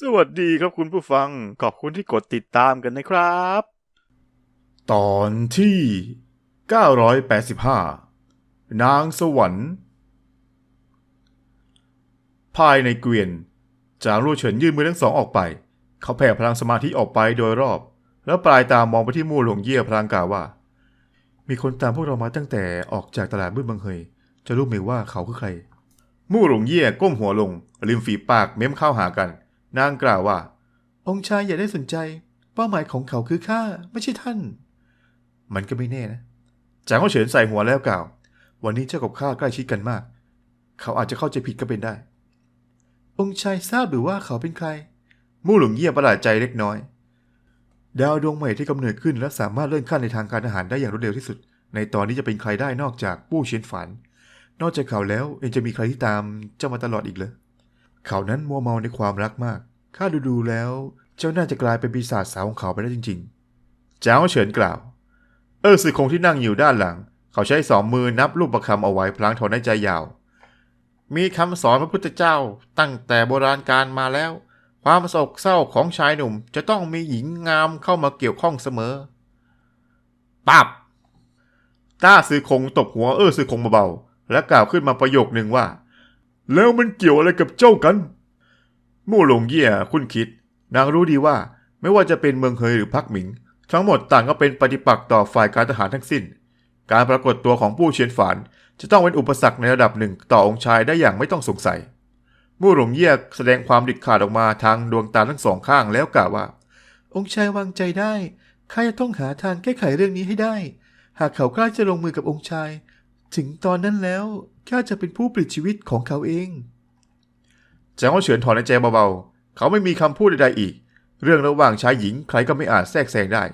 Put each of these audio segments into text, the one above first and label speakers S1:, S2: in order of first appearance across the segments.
S1: สวัสดีครับคุณผู้ฟัง ขอบคุณที่กดติดตามกันนะครับ
S2: ตอนที่ 985 นางสวรรค์ ภายในเกวียน จางรูเฉินยื่นมือทั้งสองออกไป เขาแผ่พลังสมาธิออกไปโดยรอบ แล้วปลายตามองไปที่มู่หลงเย่พลางกล่าวว่า มีคนตามพวกเรามาตั้งแต่ออกจากตลาดมืดบางเฮยจะรู้ไหมว่าเขาคือใคร มู่หลงเย่ก้มหัวลงริมฝีปากเม้มเข้าหากัน นางกล่าวว่า องค์ชายอย่าได้สนใจ เป้าหมายของเขาคือข้าไม่ใช่ท่าน มันก็ไม่แน่นะจางก็เฉินใส่หัวแล้วกล่าว วันนี้เจ้ากับข้าใกล้ชิดกันมาก เขาอาจจะเข้าใจผิดก็เป็นได้ องค์ชายทราบหรือว่าเขาเป็นใคร มู่หลงเยี่ยประหลาดใจเล็กน้อย ดาวดวงใหม่ที่กำเนิดขึ้นและสามารถเลื่อนขั้นในทางการทหารได้อย่างรวดเร็วที่สุด ในตอนนี้จะเป็นใครได้นอกจากปู้เชียนฝัน นอกจากเขาแล้วยังจะมีใครที่ตามเจ้ามาตลอดอีกเหรอ เขานั้นมัวเมาในความรักมาก ข้าดูดูแล้ว เจ้าน่าจะกลายเป็นปีศาจสาวของเขาไปได้จริง ๆ เจ้าเฉินกล่าว เออสือคงที่นั่งอยู่ด้านหลัง เขาใช้สองมือนับรูปประคำเอาไว้พลางถอนในใจยาว มีคำสอนพระพุทธเจ้าตั้งแต่โบราณการมาแล้ว ความโศกเศร้าของชายหนุ่ม จะต้องมีหญิงงามเข้ามาเกี่ยวข้องเสมอ ปับต้าซื้อคงตบหัวเออซื้อคงเบาๆและกล่าวขึ้นมาประโยคหนึ่งว่า แล้วมันเกี่ยวอะไรกับเจ้ากันมู่หลงเย่ยคุณคิด นางรู้ดีว่าไม่ว่าจะเป็นเมืองเฮยหรือพักหมิง ทั้งหมดต่างก็เป็นปฏิปักษ์ต่อฝ่ายการทหารทั้งสิ้น การปรากฏตัวของผู้เชียนฝาน จะต้องเป็นอุปสรรคในระดับหนึ่งต่อองค์ชายได้อย่างไม่ต้องสงสัย มู่หลงเย่ยแสดงความดิดขาดออกมาทางดวงตาทั้งสองข้างแล้วกล่าวว่า องค์ชายวางใจได้ข้าจะต้องหาทางแก้ไขเรื่องนี้ให้ได้ หากเขากล้าจะลงมือกับองค์ชาย ถึงตอนนั้นแล้วข้าจะเป็นผู้ปลิดชีวิตของเขาเองจางว่าเฉินถอนในใจเบาๆ เขาไม่มีคำพูดใดๆอีก เรื่องระหว่างชายหญิงใครก็ไม่อาจแทรกแซงได้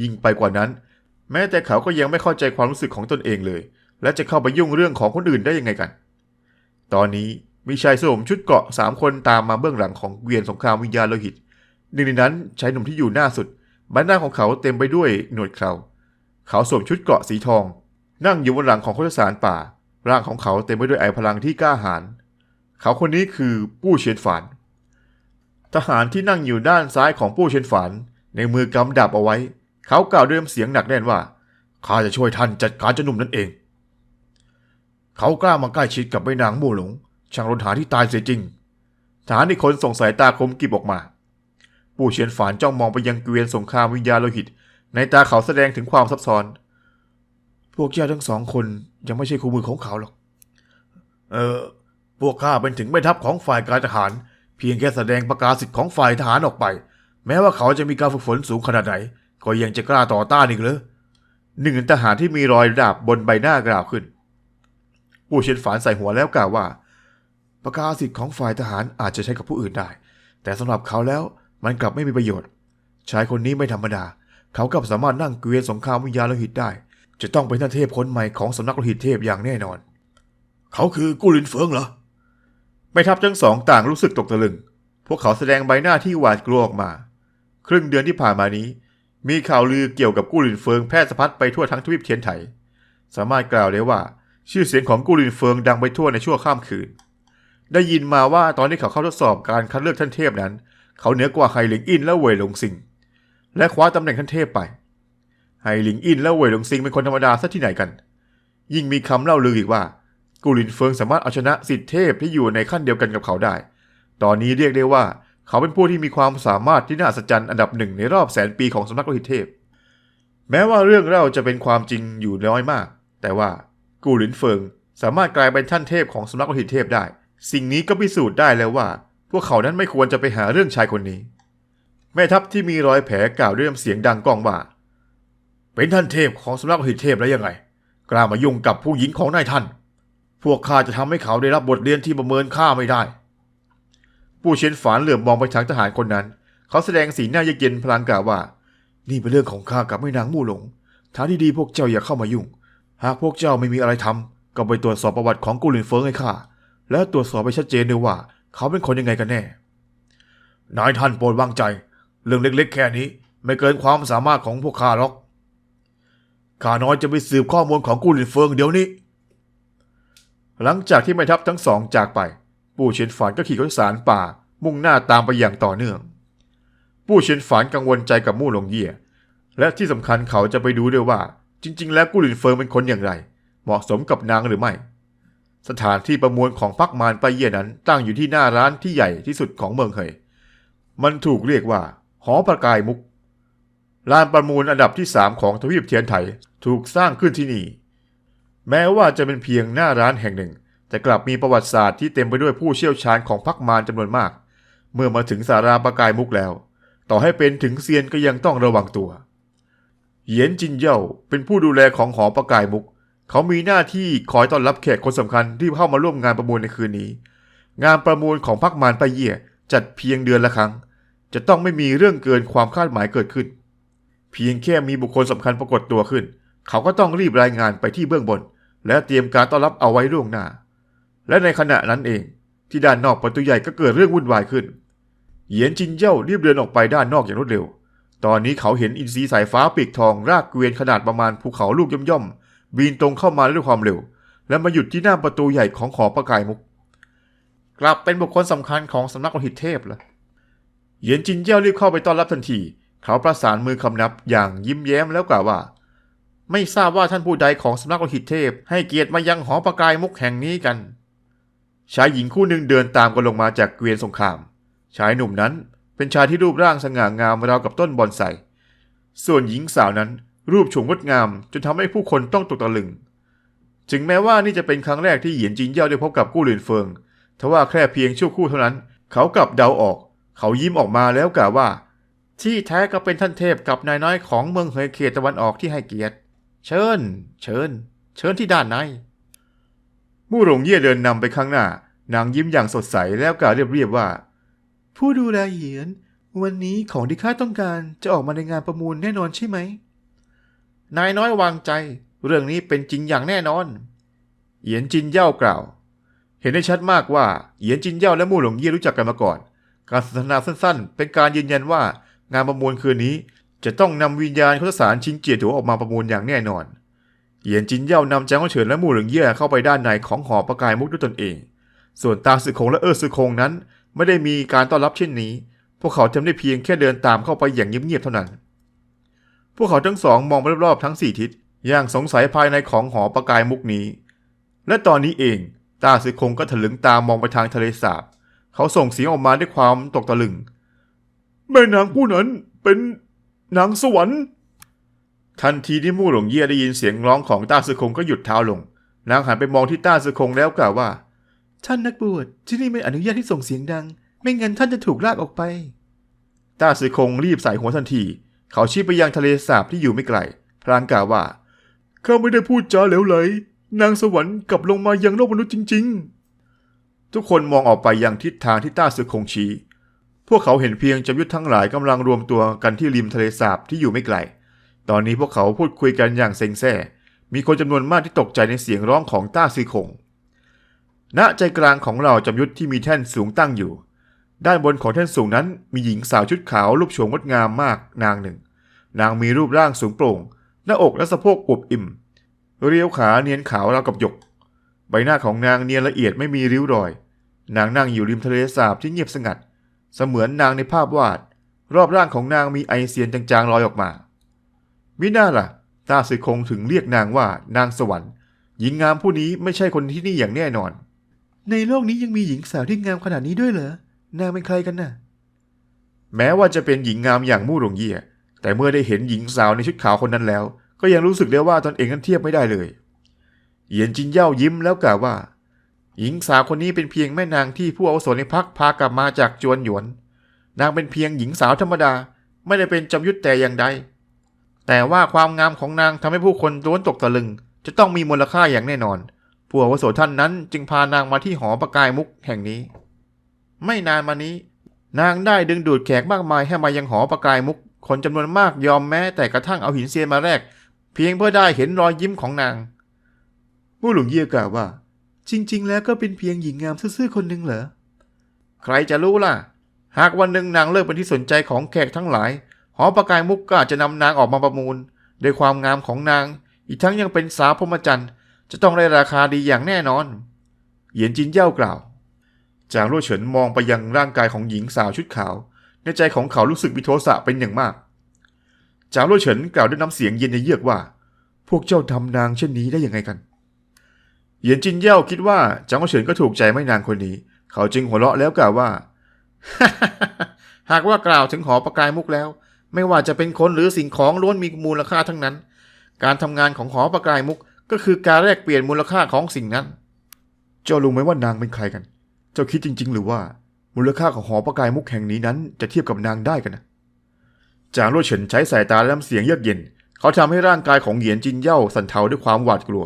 S2: ยิ่งไปกว่านั้น แม้แต่เขาก็ยังไม่เข้าใจความรู้สึกของตนเองเลย และจะเข้าไปยุ่งเรื่องของคนอื่นได้ยังไงกัน ตอนนี้มีชายสวมชุดเกราะสามคนตามมาเบื้องหลังของเวียนสงครามวิญญาณโลหิต หนึ่งในนั้นชายหนุ่มที่อยู่หน้าสุดใบหน้าของเขาเต็มไปด้วยหนวดเคราเขาสวมชุดเกราะสีทอง นั่งอยู่บนหลังของโคชสารป่า ร่างของเขาเต็มไปด้วยไอพลังที่กล้าหาญเขาคนนี้คือปู้เชียนฝานทหารที่นั่งอยู่ด้านซ้ายของปู้เชียนฝานในมือกำดาบเอาไว้ เขากล่าวด้วยเสียงหนักแน่นว่าข้าจะช่วยท่านจัดการเจ้าหนุ่มนั่นเอง เขากล้ามาใกล้ชิดกับใบนางมู่หลง ช่างรนหาที่ตายเสียจริงทหารอีกคนส่งสายตาคมกริบออกมาปู่เชียนฝานจ้องมองไปยังเกวียนสงครามวิญญาณโลหิต ในตาเขาแสดงถึงความซับซ้อน พวกเจ้าทั้งสองคนยังไม่ใช่คู่มือของเขาหรอก เออ พวกข้าเป็นถึงแม่ทัพของฝ่ายการทหาร เพียงแค่แสดงประกาศสิทธิ์ของฝ่ายทหารออกไป แม้ว่าเขาจะมีการฝึกฝนสูงขนาดไหน ก็ยังจะกล้าต่อต้านอีกเหรอหนึ่งทหารที่มีรอยดาบบนใบหน้ากล่าวขึ้น ผู้เชียนฝานใส่หัวแล้วกล่าวว่า ประกาศสิทธิ์ของฝ่ายทหารอาจจะใช้กับผู้อื่นได้ แต่สำหรับเขาแล้วมันกลับไม่มีประโยชน์ ชายคนนี้ไม่ธรรมดา เขากลับสามารถนั่งเกวียนสงครามวิญญาณโลหิตได้ จะต้องเป็นท่านเทพคนใหม่ของสำนักโลหิตเทพอย่างแน่นอน เขาคือกุลินเฟิงเหรอไม่ทัพทั้งสองต่างรู้สึกตกตะลึง พวกเขาแสดงใบหน้าที่หวาดกลัวออกมา ครึ่งเดือนที่ผ่านมานี้ มีข่าวลือเกี่ยวกับกู้ลินเฟิงแพร่สะพัดไปทั่วทั้งทวีปเทียนไถ สามารถกล่าวได้ว่า ชื่อเสียงของกู้ลินเฟิงดังไปทั่วในชั่วข้ามคืน ได้ยินมาว่าตอนที่เขาเข้าทดสอบการคัดเลือกท่านเทพนั้น เขาเหนือกว่าไฮหลิงอินและเว่ยหลงซิงและคว้าตำแหน่งท่านเทพไป ไฮหลิงอินและเว่ยหลงซิงเป็นคนธรรมดาซะที่ไหนกัน ยิ่งมีคำเล่าลืออีกว่า กูลินเฟิงสามารถเอาชนะสิทธิเทพที่อยู่ในขั้นเดียวกันกับเขาได้ ตอนนี้เรียกได้ว่าเขาเป็นผู้ที่มีความสามารถที่น่าอัศจรรย์อันดับหนึ่งในรอบแสนปีของสำนักโลหิตเทพ แม้ว่าเรื่องเล่าจะเป็นความจริงอยู่น้อยมาก แต่ว่ากูหลินเฟิงสามารถกลายเป็นท่านเทพของสำนักโลหิตเทพได้ สิ่งนี้ก็พิสูจน์ได้แล้วว่า พวกเขานั้นไม่ควรจะไปหาเรื่องชายคนนี้ แม่ทัพที่มีรอยแผลกล่าวด้วยเสียงดังก้องว่า เป็นท่านเทพของสำนักหิเทพแล้วยังไง กล้ามายุ่งกับผู้หญิงของนายท่าน พวกข้าจะทำให้เขาได้รับบทเรียนที่ประเมินค่าไม่ได้ ผู้เชียนฝานเหลือบมองไปทางทหารคนนั้น เขาแสดงสีหน้าเยือกเย็นพลางกล่าวว่า นี่เป็นเรื่องของข้ากับแม่นางมู่หลงทางที่ดีพวกเจ้าอย่าเข้ามายุ่ง หากพวกเจ้าไม่มีอะไรทำก็ไปตรวจสอบประวัติของกุลินเฟิงให้ข้าและตรวจสอบไปชัดเจนด้วยว่า เขาเป็นคนยังไงกันแน่ นายท่านโปรดวางใจ เรื่องเล็กๆ แค่นี้ ไม่เกินความสามารถของพวกข้าหรอก ข้าน้อยจะไปสืบข้อมูลของกุลินเฟิงเดี๋ยวนี้ หลังจากที่แม่ทัพทั้งสองจากไป ปู่เชียนฝานก็ขี่รถสารป่า มุ่งหน้าตามไปอย่างต่อเนื่องผู้เชียนฝานกังวลใจกับมู่หลงเย่และที่สำคัญเขาจะไปดูด้วยว่า จริง ๆ แล้วกุลินเฟิงเป็นคนอย่างไร เหมาะสมกับนางหรือไม่ สถานที่ประมวลของพักมารไปเย่นั้น ตั้งอยู่ที่หน้าร้านที่ใหญ่ที่สุดของเมืองเฮยมันถูกเรียกว่าหอประกายมุก ลานประมูลอันดับที่สามของทวีปเทียนไถถูกสร้างขึ้นที่นี่ แม้ว่าจะเป็นเพียงหน้าร้านแห่งหนึ่ง แต่กลับมีประวัติศาสตร์ที่เต็มไปด้วยผู้เชี่ยวชาญของพักมารจำนวนมาก เมื่อมาถึงสาราประกายมุกแล้ว ต่อให้เป็นถึงเซียนก็ยังต้องระวังตัว เหยียนจินเย่าเป็นผู้ดูแลของหอประกายมุก เขามีหน้าที่คอยต้อนรับแขกคนสำคัญที่เข้ามาร่วมงานประมูลในคืนนี้ งานประมูลของพักมารไปเย่จัดเพียงเดือนละครั้ง จะต้องไม่มีเรื่องเกินความคาดหมายเกิดขึ้น เพียงแค่มีบุคคลสำคัญปรากฏตัวขึ้น เขาก็ต้องรีบรายงานไปที่เบื้องบน และเตรียมการต้อนรับเอาไว้ล่วงหน้า และในขณะนั้นเอง ที่ด้านนอกประตูใหญ่ก็เกิดเรื่องวุ่นวายขึ้น เหยียนจินเย่ารีบเดินออกไปด้านนอกอย่างรวดเร็ว ตอนนี้เขาเห็นอินทรีสายฟ้าปีกทองรากเกวียนขนาดประมาณภูเขาลูกย่อมๆบินตรงเข้ามาด้วยความเร็ว และมาหยุดที่หน้าประตูใหญ่ของหอประกายมุก กลับเป็นบุคคลสำคัญของสำนักโลหิตเทพเหรอเหยียนจินเย่ารีบเข้าไปต้อนรับทันที เขาประสานมือคำนับอย่างยิ้มแย้มแล้วกล่าวว่า ไม่ทราบว่าท่านผู้ใดของสำนักโลหิตเทพ ให้เกียรติมายังหอประกายมุกแห่งนี้กัน ชายหญิงคู่หนึ่งเดินตามกันลงมาจากเกวียนสงคราม ชายหนุ่มนั้นเป็นชายที่รูปร่างสง่างามราวกับต้นบอนไซส่วนหญิงสาวนั้นรูปโฉมงดงามจนทำให้ผู้คนต้องตกตะลึง ถึงแม้ว่านี่จะเป็นครั้งแรกที่เหยียนจินเย่าได้พบกับกู้หลินเฟิงทว่าแค่เพียงชั่วคู่เท่านั้น เขากลับเดาออก เขายิ้มออกมาแล้วกล่าวว่า ที่แท้ก็เป็นท่านเทพกับนายน้อยของเมืองเฮยเขตตะวันออกที่ให้เกียรติ เชิญ เชิญ เชิญที่ด้านในมู่หลงเย่เดินนำไปข้างหน้า นางยิ้มอย่างสดใสแล้วกล่าวเรียบๆว่า ผู้ดูแลเหียน วันนี้ของที่ข้าต้องการจะออกมาในงานประมูลแน่นอนใช่ไหม นายน้อยวางใจ เรื่องนี้เป็นจริงอย่างแน่นอน เหียนจินเย่ากล่าว เห็นได้ชัดมากว่าเหียนจินเย่าและมู่หลงเย่รู้จักกันมาก่อน การสนทนาสั้นๆ เป็นการยืนยันว่า งานประมูลคืนนี้จะต้องนำวิญญาณข้าสารชิงเจียถัวออกมาประมูลอย่างแน่นอน เหยียนจินเย่านำจางเฉินและมู่หลิงเย่เข้าไปด้านในของหอประกายมุกด้วยตนเอง ส่วนตาสึกคงและเออสึกคงนั้น ไม่ได้มีการต้อนรับเช่นนี้ พวกเขาทำได้เพียงแค่เดินตามเข้าไปอย่างเงียบๆเท่านั้น พวกเขาทั้งสองมองไปรอบๆทั้งสี่ทิศอย่างสงสัยภายในของหอประกายมุกนี้ และตอนนี้เอง ตาสึกคงก็ถลึงตามองไปทางทะเลสาบ เขาส่งเสียงออกมาด้วยความตกตะลึง แม่นางผู้นั้นเป็นนางสวรรค์ ทันทีที่มู่หลงเย่ได้ยินเสียงร้องของต้าซือคงก็หยุดเท้าลง นางหันไปมองที่ต้าซือคงแล้วกล่าวว่า ท่านนักบวชที่นี่ไม่อนุญาตให้ส่งเสียงดัง ไม่งั้นท่านจะถูกลากออกไป ต้าซือคงรีบใส่หัวทันที เขาชี้ไปยังทะเลสาบที่อยู่ไม่ไกล พลางกล่าวว่าข้าไม่ได้พูดจาเหลวไหล นางสวรรค์กลับลงมายังโลกมนุษย์จริง ๆ ทุกคนมองออกไปยังทิศทางที่ต้าซือคงชี้ พวกเขาเห็นเพียงจำยุทธทั้งหลายกำลังรวมตัวกันที่ริมทะเลสาบที่อยู่ไม่ไกล ตอนนี้พวกเขาพูดคุยกันอย่างเซ็งแซ่ มีคนจำนวนมากที่ตกใจในเสียงร้องของต้าซีคง ณ ใจกลางของเราจำยุทธที่มีแท่นสูงตั้งอยู่ ด้านบนของแท่นสูงนั้นมีหญิงสาวชุดขาวรูปโฉมงดงามมากนางหนึ่ง นางมีรูปร่างสูงโปร่ง หน้าอกและสะโพกอวบอิ่ม เรียวขาเนียนขาวราวกับหยก ใบหน้าของนางเนียนละเอียดไม่มีริ้วรอย นางนั่งอยู่ริมทะเลสาบที่เงียบสงัด เสมือนนางในภาพวาด รอบร่างของนางมีไอเสียนจางๆลอยออกมามิน่าล่ะตาสึกคงถึงเรียกนางว่านางสวรรค์ หญิงงามผู้นี้ไม่ใช่คนที่นี่อย่างแน่นอน ในโลกนี้ยังมีหญิงสาวที่งามขนาดนี้ด้วยเหรอนางเป็นใครกันน่ะ แม้ว่าจะเป็นหญิงงามอย่างมู่หลงเยี่ยแต่เมื่อได้เห็นหญิงสาวในชุดขาวคนนั้นแล้ว ก็ยังรู้สึกได้ว่าตนเองนั้นเทียบไม่ได้เลย เหยียนจินเย่ายิ้มแล้วกล่าวว่า หญิงสาวคนนี้เป็นเพียงแม่นางที่ผู้อาวุโสในพักพากลับมาจากจวนหยวน นางเป็นเพียงหญิงสาวธรรมดา ไม่ได้เป็นจำยุทธแต่อย่างใด แต่ว่าความงามของนางทำให้ผู้คนล้วนตกตะลึง จะต้องมีมูลค่าอย่างแน่นอน ผู้อาวุโสท่านนั้นจึงพานางมาที่หอประกายมุกแห่งนี้ ไม่นานมานี้ นางได้ดึงดูดแขกมากมายให้มายังหอประกายมุก คนจำนวนมากยอมแม้แต่กระทั่งเอาหินเซียนมาแลกเพียงเพื่อได้เห็นรอยยิ้มของนางมู่หลวงเยี่ยกล่าวว่า จริง ๆ แล้วก็เป็นเพียงหญิงงามซื่อๆคนหนึ่งเหรอ ใครจะรู้ล่ะ หากวันหนึ่งนางเลิกเป็นที่สนใจของแขกทั้งหลาย หอประกายมุกก็อาจจะนำนางออกมาประมูลด้วยความงามของนาง อีกทั้งยังเป็นสาวพรหมจรรย์จะต้องได้ราคาดีอย่างแน่นอน เหยียนจินเย่ากล่าว จางรั่วเฉินมองไปยังร่างกายของหญิงสาวชุดขาว ในใจของเขารู้สึกมีโทสะเป็นอย่างมาก จางรั่วเฉินกล่าวด้วยน้ำเสียงเย็นเยือกว่า พวกเจ้าทำนางเช่นนี้ได้ยังไงกัน เหยียนจินเย่าคิดว่าจางรั่วเฉินก็ถูกใจไม่นางคนนี้ เขาจึงหัวเราะแล้วกล่าวว่า หากว่ากล่าวถึงหอประกายมุกแล้ว ไม่ว่าจะเป็นคนหรือสิ่งของล้วนมีมูลค่าทั้งนั้น การทำงานของหอประกายมุก ก็คือการแลกเปลี่ยนมูลค่าของสิ่งนั้น เจ้ารู้ไหมว่านางเป็นใครกัน เจ้าคิดจริง ๆ หรือว่ามูลค่าของหอประกายมุกแห่งนี้นั้น จะเทียบกับนางได้กันนะจางรั่วเฉินใช้สายตาและน้ำเสียงเยือกเย็น เขาทำให้ร่างกายของเหยียนจินเย่าสั่นเทาด้วยความหวาดกลัว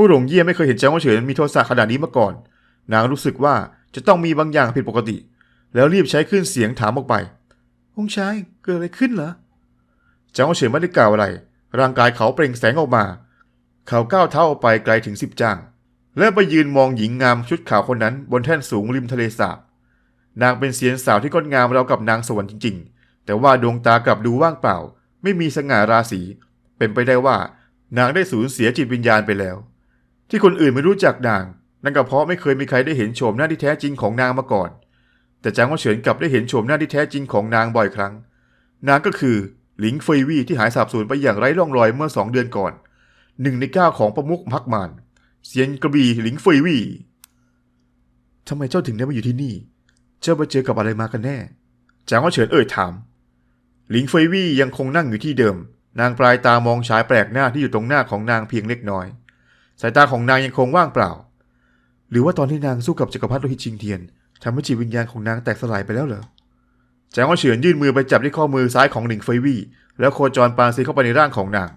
S2: มู่หลงเยี่ยไม่เคยเห็นจางรั่วเฉินมีโทสะขนาดนี้มาก่อน นางรู้สึกว่าจะต้องมีบางอย่างผิดปกติ แล้วรีบใช้ขึ้นเสียงถามออกไปองชายเกิดอะไรขึ้นเหรอจางรั่วเฉินไม่ได้กล่าวอะไร ร่างกายเขาเปล่งแสงออกมา เขาก้าวเท้าออกไปไกลถึงสิบจ้าง และไปยืนมองหญิงงามชุดขาวคนนั้นบนแท่นสูงริมทะเลสาบ นางเป็นเสียนสาวที่งดงามราวกับนางสวรรค์จริง ๆ แต่ว่าดวงตากลับดูว่างเปล่า ไม่มีสง่าราศี เป็นไปได้ว่านางได้สูญเสียจิตวิญญาณไปแล้ว ที่คนอื่นไม่รู้จักนาง นั่นก็เพราะไม่เคยมีใครได้เห็นโฉมหน้าที่แท้จริงของนางมาก่อน แต่จางว่าเฉินกลับได้เห็นโฉมหน้าที่แท้จริงของนางบ่อยครั้ง นางก็คือหลิงเฟยวี่ที่หายสาบสูญไปอย่างไร้ร่องรอยเมื่อสองเดือนก่อนหนึ่งในเก้าของประมุขพักมานเซียนกระบี่หลิงเฟยวี่ทำไมเจ้าถึงได้มาอยู่ที่นี่ เจ้าไปเจอกับอะไรมากันแน่ จางว่าเฉินเอ่ยถาม หลิงเฟยวี่ยังคงนั่งอยู่ที่เดิม นางปลายตามองชายแปลกหน้าที่อยู่ตรงหน้าของนางเพียงเล็กน้อย สายตาของนางยังคงว่างเปล่า หรือว่าตอนที่นางสู้กับจักรพรรดิโลหิตชิงเทียนทำให้จิตวิญญาณของนางแตกสลายไปแล้วเหรอจางว่าเฉินยื่นมือไปจับที่ข้อมือซ้ายของหลิงเฟยวี่แล้วโคจรปานซีเข้าไปในร่างของนาง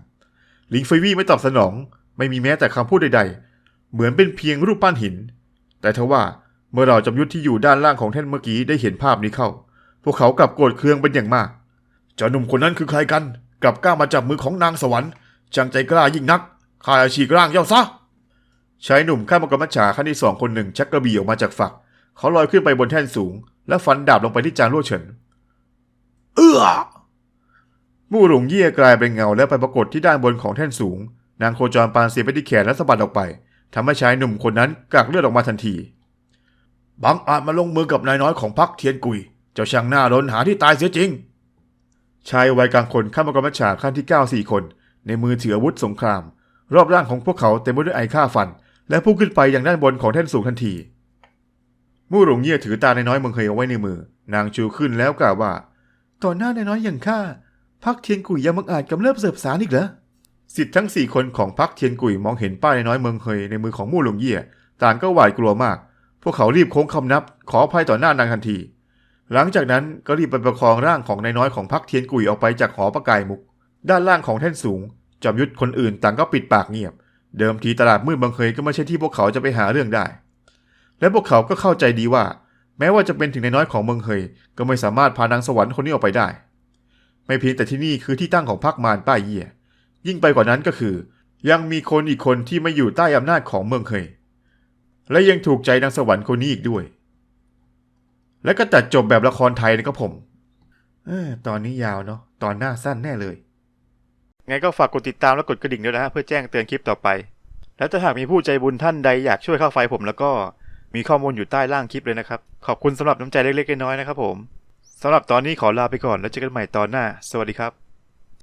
S2: หลิงเฟยวี่ไม่ตอบสนอง ไม่มีแม้แต่คำพูดใดๆ เหมือนเป็นเพียงรูปปั้นหิน แต่ทว่าเมื่อเราจำยุทธที่อยู่ด้านล่างของแท่นเมื่อกี้ได้เห็นภาพนี้เข้า พวกเขากลับโกรธเคืองเป็นอย่างมากเจ้าหนุ่มคนนั้นคือใครกัน กลับกล้ามาจับมือของนางสวรรค์จังใจกล้ายิ่งนัก ข้าจะฉีกร่างเจ้าซะชายหนุ่มข้ามกรรมฉาขั้นที่สองคนหนึ่งชักกระบี่ออกมาจากฝัก เขาลอยขึ้นไปบนแท่นสูง และฟันดาบลงไปที่จางรั่วเฉิน เอื้อมู่หลงเยี่ยกลายเป็นเงาและไปปรากฏที่ด้านบนของแท่นสูง นางโคจรปานเสียไปที่แขนและสะบัดออกไปทำให้ชายหนุ่มคนนั้นกากเลือดออกมาทันที บังอาจมาลงมือกับนายน้อยของพักเทียนกุย เจ้าช่างหน้าล้นหาที่ตายเสียจริง ชายวัยกลางคนข้ามกรรมฉาขั้นที่9 4คน ในมือถืออาวุธสงคราม รอบร่างของพวกเขาเต็มไปด้วยไอฆ่าฟัน และพุ่งขึ้นไปอย่างด้านบนของแท่นสูงทันทีมู่หลงเยี่ยถือตาในน้อยเมืองเคยเอาไว้ในมือ นางชูขึ้นแล้วกล่าวว่า ต่อหน้าในน้อยอย่างข้าพักเทียนกุยยังมังอาจกำเริบเสบสารอีกเหรอสิทธิ์ทั้งสี่คนของพักเทียนกุยมองเห็นป้ายในน้อยเมืองเฮยในมือของมู่หลงเยี่ยต่างก็หวาดกลัวมาก พวกเขารีบโค้งคำนับ ขออภัยต่อหน้านางทันที หลังจากนั้นก็รีบไปประคองร่างของนายน้อยของพักเทียนกุยออกไปจากหอประกายมุก ด้านล่างของแท่นสูง จอมยุทธคนอื่นต่างก็ปิดปากเงียบ เดิมทีตลาดมืดบางเคยก็ไม่ใช่ที่พวกเขาจะไปหาเรื่องได้ และพวกเขาก็เข้าใจดีว่า แม้ว่าจะเป็นถึงในน้อยของเมืองเฮยก็ไม่สามารถพานางสวรรค์คนนี้ออกไปได้ ไม่เพียงแต่ที่นี่คือที่ตั้งของพรรคมารป้ายเยี่ย ยิ่งไปกว่านั้นก็คือ ยังมีคนอีกคนที่ไม่อยู่ใต้อำนาจของเมืองเคยและยังถูกใจนางสวรรค์คนนี้อีกด้วย และก็ตัดจบแบบละครไทยนะครับผม เออตอนนี้ยาวเนาะ ตอนหน้าสั้นแน่เลย
S1: ไงก็ฝากกดติดตามและกดกระดิ่งด้วยนะฮะเพื่อแจ้งเตือนคลิปต่อไป และถ้าหากมีผู้ใจบุญท่านใดอยากช่วยค่าไฟผมแล้วก็มีข้อมูลอยู่ใต้ล่างคลิปเลยนะครับ ขอบคุณสำหรับน้ำใจเล็กๆน้อยๆนะครับผมสำหรับตอนนี้ขอลาไปก่อนแล้วเจอกันใหม่ตอนหน้า สวัสดีครับ